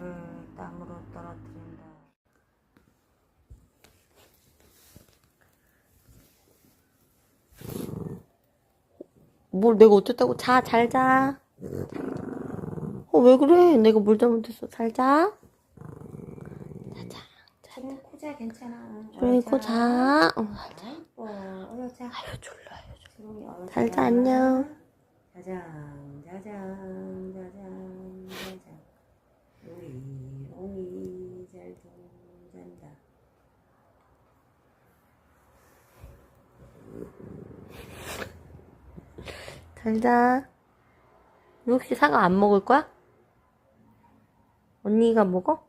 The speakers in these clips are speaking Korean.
고개를 땅으로 떨어뜨린다. 뭘 내가 어쨌다고? 자, 잘 자. 어, 왜 그래? 내가 뭘 잘못했어? 잘 자. 자, 자. 조용히 코자 괜찮아. 그리고 자. 어, 아이고, 어여 자. 아유, 졸려요. 조용히 어여 잘 자, 안녕. 짜잔, 짜잔, 짜잔, 짜잔. 우리 옹이 잘도 잔다. 잘 자. 너 혹시 사과 안 먹을 거야? 언니가 먹어?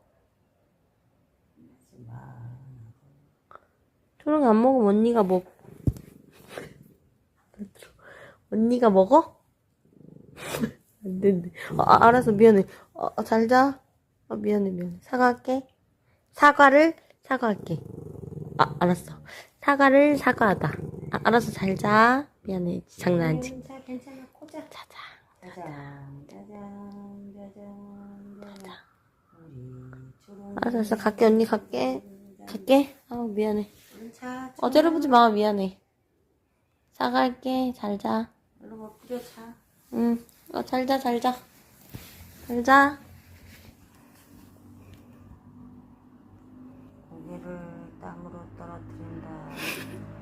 조용히 안 먹으면 언니가 먹. 언니가 먹어? 안 된대. 어, 아, 알았어, 미안해. 어, 어, 잘 자. 어, 미안해, 미안해. 사과할게. 사과를 사과할게. 아, 알았어. 사과를 사과하다. 아, 알았어, 잘 자. 미안해. 장난 안 치. 음, 자, 괜찮아. 코자. 자자. 짜잔, 짜잔, 짜잔, 짜잔. 우리 초롱이 알았어, 알았어. 갈게, 언니 갈게. 갈게. 아우, 미안해. 자, 어, 째려보지 마. 미안해. 사과할게. 잘 자. 얼른 뭐 뿌려 자. 응. 어, 잘 자, 잘 자. 잘 자. 고개를 땅으로 떨어뜨린다.